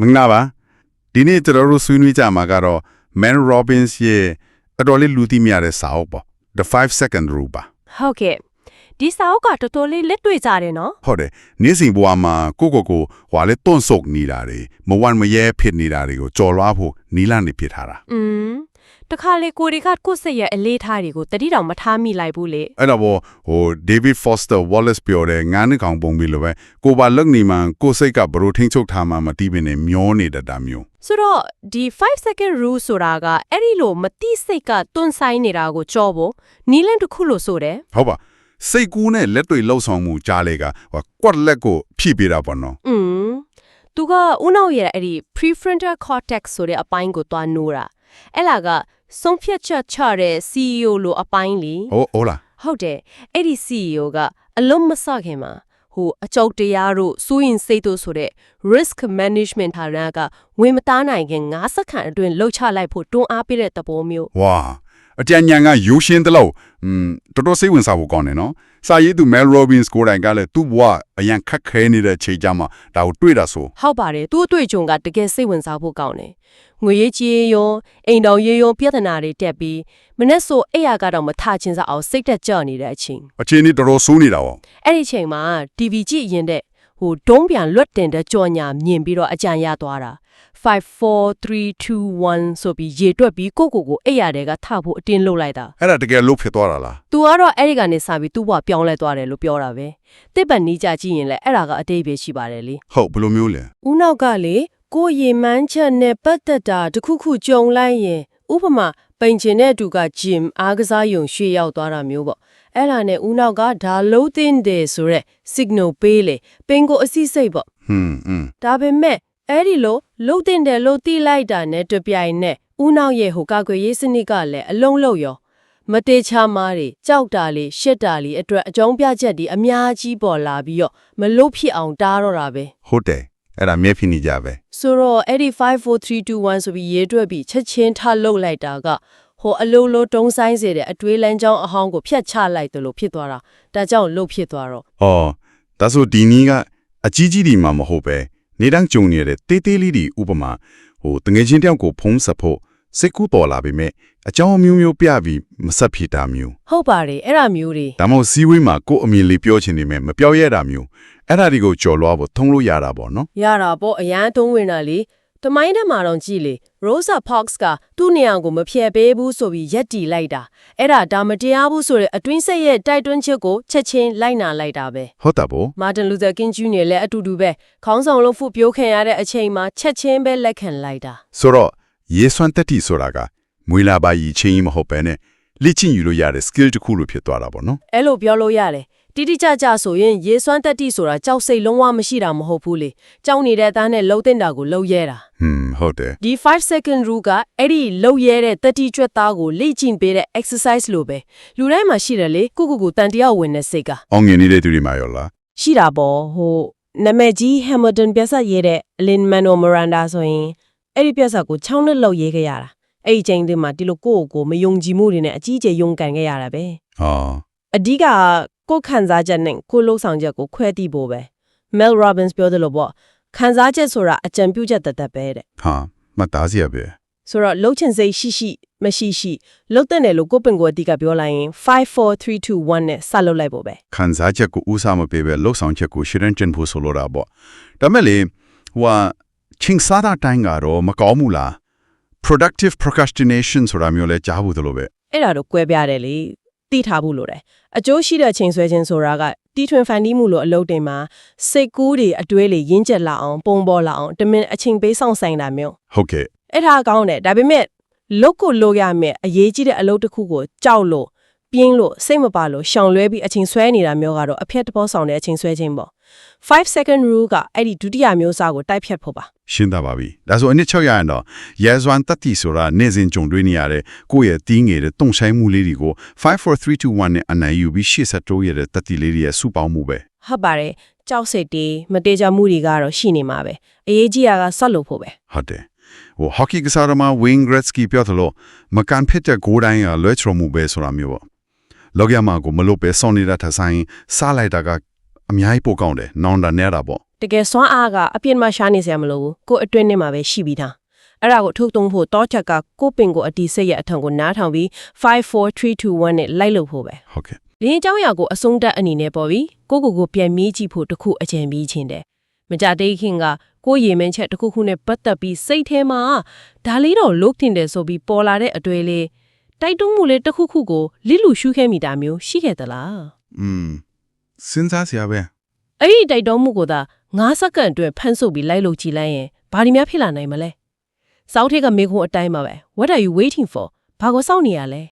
မင်္ဂလာပါဒီနေ့ကျွန်တော်တို့ဆွေးနွေးကြမှာကတော့ Man Robbins ရဲ့အတော်လေးလူသိများတဲ့စာအုပ်ပေါ့ The 5 Second Rule ပါဟုတ်ကဲ့ဒီစာအုပ်ကတော်တော်လေးလက်တွေ့ကြတယ်နော်ဟုတ်တယ်နေ့စဉ်ဘဝမှာကိုကိုကိုဟွာလေတွန့်ဆုတ်နေတာတွေမဝမ်းမရဲဖြစ်နေတာတွေကိုကြော်လွှားဖို့နီးလန်းနေဖြစ်ထားတာอืม တခါလေကိုရီကကိုယ့်စိတ်ရဲ့အလေးထားတွေကိုတတိတောင်မထားမိလိုက်ဘူးလေအဲ့တော့ဘောဟို David Foster Wallace ပြောတဲ့ငန်းနှကောင်ပုံပြီးလို့ပဲကိုပါလက်နေမှာကိုစိတ်ကဘယ်လိုထိန်းချုပ်ထားမှမသိဘဲနဲ့မျောနေတတ်တာမျိုးဆိုတော့ဒီ5 second rule ဆိုတာကအဲ့ဒီလိုမတိစိတ်ကတွန်းဆိုင်နေတာကိုကြောဖို့နီလန်တစ်ခုလို့ဆိုတယ်ဟုတ်ပါစိတ်ကူးနဲ့လက်တွေလှုပ်ဆောင်မှုကြားလေကဟိုကွက်လက်ကိုဖြည့်ပေးတာပေါ့နော်อืมသူကဦးနောက်ရဲ့အဲ့ဒီ prefrontal cortex ဆိုတဲ့အပိုင်းကိုတွားနိုးတာအဲ့လာက ဆုံးဖြတ်ချက်ချတဲ့ CEO လိုအပိုင်းလीဟိုဟုတ်လားဟုတ်တယ်အဲ့ဒီ CEO ကအလုံးမစခင်မှာဟိုအကြောက်တရားတို့စိုးရင်စိတ်တို့ဆိုတဲ့ risk management ဌာနကဝင်မသားနိုင်ခင်9စက္ကန့်အတွင်းလှုပ်ချလိုက်ဖို့တွန်းအားပေးတဲ့သဘောမျိုးဝါ အကြံဉာဏ်ကယူရှင်းတလို့อืมတော်တော်စိတ်ဝင်စားဖို့ကောင်းတယ်နော်စာရေးသူ Mel Robbins ကိုယ်တိုင်ကလည်းသူ့ဘဝအရန်ခက်ခဲနေတဲ့ချိန်ကြမှာဒါကိုတွေ့တာဆိုဟုတ်ပါတယ်သူ့အတွေ့အကြုံကတကယ်စိတ်ဝင်စားဖို့ကောင်းတယ်ငွေရေးကြေးရောအိမ်တော်ရေးရောပြဿနာတွေတက်ပြီးမနေ့ဆိုအဲ့ရကတော့မထချင်းစားအောင်စိတ်တက်ကြနေတဲ့အချိန်အချိန်ကြီးတော်တော်ဆိုးနေတာပေါ့အဲ့ဒီချိန်မှာ TV ကြည့်ရင်တဲ့ဟိုဒုံးပြန်လွတ်တင်တဲ့ကြော်ညာမြင်ပြီးတော့အကြံရသွားတာ 5 4 3 2 1ဆိုပြီးရေတွက်ပြီးကိုကိုကိုအဲ့ရတဲ့ကထဖို့အတင်းလှုပ်လိုက်တာအဲ့ဒါတကယ်လို့ဖြစ်သွားတာလား။ तू ကတော့အဲ့ဒီကနေစပြီးသူ့ဘဝပြောင်းလဲသွားတယ်လို့ပြောတာပဲ။တစ်ပတ်နီးကြကြည့်ရင်လည်းအဲ့ဒါကအတိတ်ပဲရှိပါတယ်လေဟုတ်ဘယ်လိုမျိုးလဲ။ဦးနောက်ကလေကိုရေမန်းချက်နဲ့ပတ်သက်တာတစ်ခုခုကြုံလိုက်ရင်ဥပမာပိန်ချင်တဲ့သူကဂျင်အားကစားယုံရွှေ့ရောက်သွားတာမျိုးပေါ့။အဲ့ဒါနဲ့ဦးနောက်ကဒါလုံးသိန်းတယ်ဆိုရက် signal ပေးလေပင်ကိုအစိစိတ်ပေါ့ ဟွန်းဟွန်း ဒါပေမဲ့ အဲ့ဒီလိုလှုပ်တင်တယ်လို့တိလိုက်တာနဲ့တပြိုင်နက်ဦးနောက်ရဲ့ဟိုကာကွယ်ရေးစနစ်ကလည်းအလုံးလုံးရောမတေချာမားတွေကြောက်တာလေးရှက်တာလေးအတွက်အကြောင်းပြချက်ဒီအများကြီးပေါ်လာပြီးတော့မလုတ်ဖြစ်အောင်တားတော့တာပဲဟုတ်တယ်အဲ့ဒါမျက်ဖြစ်နေကြပဲဆိုတော့အဲ့ဒီ54321ဆိုပြီးရေးတွက်ပြီးချက်ချင်းထလုတ်လိုက်တာကဟိုအလုံးလုံးတုံးဆိုင်စေတဲ့အတွေးလမ်းကြောင်းအဟောင်းကိုဖျက်ချလိုက်တယ်လို့ဖြစ်သွားတာဒါကြောင့်လုတ်ဖြစ်သွားတော့။အော်ဒါဆိုဒီနီးကအကြီးကြီးဒီမှာမဟုတ်ပဲ နေတိုင်းကြုံနေတဲ့တေးသေးလေးဒီဥပမာဟိုတငယ်ချင်းတယောက်ကိုဖုံးဆက်ဖို့စိတ်ကူးတော်လာပေမဲ့အကြောင်းအမျိုးမျိုးပြပြီးမဆက်ဖြစ်တာမျိုးဟုတ်ပါတယ်အဲ့ဒါမျိုးတွေဒါမှမဟုတ်စီးဝေးမှာကိုယ့်အမြင်လေးပြောချင်နေမယ်မပြောရတာမျိုးအဲ့ဒါတွေကိုကြော်လွှားဖို့ထုံးလို့ရတာပေါ့နော်ရတာပေါ့အရန်သုံးဝင်တာလေ တမိုင်းထဲမှာတော့ကြည့်လေ Rosa Parks ကသူ့နေရာကိုမဖျက်ပေးဘူးဆိုပြီးရက်တီလိုက်တာအဲ့ဒါဒါမတရားဘူးဆိုတဲ့အတွင်းဆက်ရဲ့တိုက်တွန်းချက်ကိုချက်ချင်းလိုက်နာလိုက်တာပဲဟုတ်တာပေါ့ Martin Luther King Jr. လည်းအတူတူပဲခေါင်းဆောင်လို့ဖူပြိုးခံရတဲ့အချိန်မှာချက်ချင်းပဲလက်ခံလိုက်တာဆိုတော့ရေစွမ်းတက်တီဆိုတာကမွေလာပါရီချင်းကြီးမဟုတ်ပဲနဲ့လက်ချင်းယူလို့ရတဲ့ skill တစ်ခုလို့ဖြစ်သွားတာပေါ့နော်အဲ့လိုပြောလို့ရတယ် တိတိကျကျဆိုရင်ရေစွမ်းတက်တိဆိုတာကြောက်စိတ်လုံးဝမရှိတာမဟုတ်ဘူးလေကြောက်နေတဲ့အသားနဲ့လှုပ်တင်တာကိုလှုပ်ရဲတာဟွန်းဟုတ်တယ်ဒီ5 second rule ကအဲ့ဒီလှုပ်ရဲတဲ့တတိကျွတ်သားကိုလေ့ကျင့်ပေးတဲ့ exercise လိုပဲလူတိုင်းမှာရှိတယ်လေကိုကိုကိုတန်တရားဝင်တဲ့စိတ်ကအောင်မြင်နေတဲ့သူတွေမှာရောလားရှိတာပေါ့ဟိုနာမည်ကြီး Hamilton ပြဿနာရေးတဲ့ Lin Manuel Miranda ဆိုရင်အဲ့ဒီပြဿနာကို6နှစ်လောက်ရေးခဲ့ရတာအဲ့ဒီချိန်တည်းမှာဒီလိုကိုယ့်ကိုယ်ကိုမယုံကြည်မှုတွေနဲ့အကြီးအကျယ်ယုံကန်ခဲ့ရတာပဲဟောအဓိက ကိုယ်ခံစားချက်နဲ့ကိုယ်လှုပ်ဆောင်ချက်ကိုခွဲသိဖို့ပဲ Mel Robbins ပြောတယ်လို့ပေါ့ခံစားချက်ဆိုတာအကြံပြုချက်တသက်ပဲတဲ့ဟာမသားစီရပဲဆိုတော့လှုပ်ချင်စိတ်ရှိရှိမရှိရှိလှုပ်တဲ့တယ်လို့ကိုယ့်ပင်ကိုယ်အတိကပြောလိုက်ရင်54321နဲ့စလှုပ်လိုက်ဖို့ပဲခံစားချက်ကိုဦးစားမပေးပဲလှုပ်ဆောင်ချက်ကိုရှင်းကျင်ဖို့ဆိုလိုတာပေါ့ဒါမဲ့လေဟိုဟာချင်းစားတာတိုင်းကတော့မကောင်းဘူးလား productive procrastination ဆိုတာမျိုးလဲကြားဘူးသလိုပဲအဲ့ဒါတော့ကွဲပြားတယ်လေ သိထားဖို့လိုတယ်အကျိုးရှိတဲ့ချိန်ဆွဲခြင်းဆိုတာကတီထွင်ဖန်တီးမှုလို့အလုပ်တွေမှာစိတ်ကူးတွေအတွေးတွေရင်းကျက်လာအောင်ပုံပေါ်လာအောင်တမင်အချိန်ပေးဆောင်ဆိုင်တာမျိုးဟုတ်ကဲ့အဲ့ဒါကောင်းတယ်ဒါပေမဲ့လုတ်ကိုလုတ်ရမယ်အရေးကြီးတဲ့အလုပ်တစ်ခုကိုကြောက်လို့ ပြင်းလို့စိတ်မပါလို့ရှောင်လွဲပြီးအချိန်ဆွဲနေတာမျိုးကတော့အဖက်တဘောဆောင်တဲ့အချိန်ဆွဲခြင်းပေါ့5 second rule ကအဲ့ဒီဒုတိယမျိုးစားကိုတိုက်ဖြတ်ဖို့ပါရှင်းတာပါပြီဒါဆိုအနည်းချုပ်ရရင်တော့ရဲစွမ်းတက်တီဆိုတာနေစဉ်ကြုံတွေ့နေရတဲ့ကိုယ့်ရဲ့တီးငယ်တဲ့တုံဆိုင်မှုလေးတွေကို54321နဲ့အနိုင်ယူပြီးရှေ့ဆက်တိုးရတဲ့တက်တီလေးတွေရဲ့စုပေါင်းမှုပဲဟုတ်ပါတယ်ကြောက်စိတ်တွေမတေချာမှုတွေကတော့ရှိနေမှာပဲအရေးကြီးတာကဆက်လို့ဖို့ပဲဟုတ်တယ်ဟို hockey ကစားသမား Wayne Gretzky ပြောသလိုမကန်ဖြစ်တဲ့ဂိုးတိုင်းကလွဲချော်မှုပဲဆိုတာမျိုးပေါ့ လောကရမှာကိုမလို့ပဲစောင့်နေတာထဆိုင်စားလိုက်တာကအများကြီးပိုကောင်းတယ်နောင်တာနေတာပေါ့တကယ်စွမ်းအားကအပြစ်မှရှားနေစရာမလိုဘူးကိုယ်အတွင်းထဲမှာပဲရှိပြီးသားအဲ့ဒါကိုထုတ်သုံးဖို့တောချက်ကကိုယ့်ပင်ကိုအတီးစိတ်ရဲ့အထံကိုနားထောင်ပြီး54321နဲ့လိုက်လို့ဖို့ပဲဟုတ်ကဲ့လင်းအကြောင်းအရာကိုအဆုံးတက်အနေနဲ့ပေါ့ပြီကိုကိုကိုပြန်မေးကြည့်ဖို့တခုအကြံပြီးချင်းတယ်မကြသေးခင်ကကိုရေမင်းချက်တစ်ခုခုနဲ့ပတ်သက်ပြီးစိတ်ထဲမှာဒါလေးတော့လုတ်တင်တယ်ဆိုပြီးပေါ်လာတဲ့အတွေ့လေး တိုက်တွန်းမှုလေးတစ်ခုခုကိုလိလူရှုခဲ့မိတာမျိုးရှိခဲ့သလားอืมစဉ်းစားစရာပဲအဲ့ဒီတိုက်တွန်းမှုကိုသာ9စက္ကန့်အတွင်းဖန်ဆုပ်ပြီးလိုက်လို့ကြည်လိုက်ရင်ဘာဒီများဖြစ်လာနိုင်မလဲစောက်ထက်ကမေခွန်းအတိုင်းပါပဲ What are you waiting for ဘာကိုစောင့်နေရလဲ